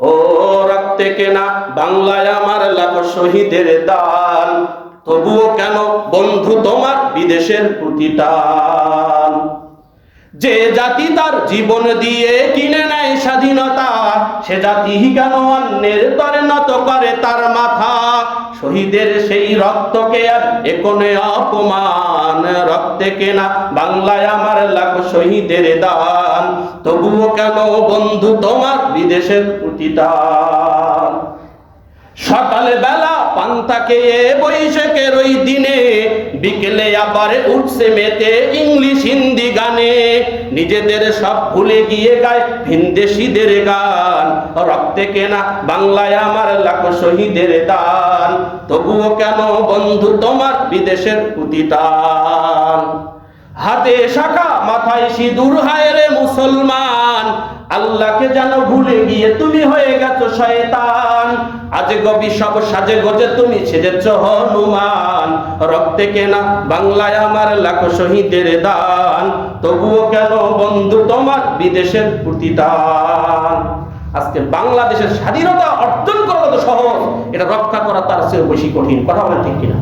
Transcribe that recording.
ও রক্তে কেনা বাংলায় আমার লাখো শহীদের দান। তবুও কেন বন্ধু তোমার বিদেশের প্রতিটান যে জাতি তার জীবন দিয়ে কিনে নেয় স্বাধীনতা, সে জাতি কেন অন্যের তরে নত করে তার মাথা শহীদের সেই রক্তকে আর একনে অপমান, রক্তে কেনা বাংলায় আমার লাখ শহীদের দান। তবুও কেন বন্ধু তোমার বিদেশের প্রতিদান? সকালে বেলা পান্তা খেয়ে বৈশাখের ওই দিনে, বিকেলে আবার উঠছে মেতে ইংলিশ, হিন্দি গানে। নিজেদের সব ভুলে গিয়ে গায় ভিনদেশিদের গান। রক্তে কেনা বাংলায় আমার লাখ শহীদের দান। তবুও কেন বন্ধু তোমার বিদেশের প্রতিদান হাতে শাখা, মাথায় সিঁদুর, হায় রে মুসলমান। আল্লাহকে যেন ভুলে গিয়ে তুমি হয়ে গেছো শয়তান। আজ গবি সব সাজে গজে তুমি সেজেছ হনুমান। রক্তে কেনা বাংলায় আমার লাখ শহীদের দান। তবুও কেন বন্ধু তোমার বিদেশের প্রতিদান আজকে বাংলাদেশের স্বাধীনতা অর্জন এটা রক্ষা করা তার চেয়ে বেশি কঠিন। কথা বলে ঠিক কিনা?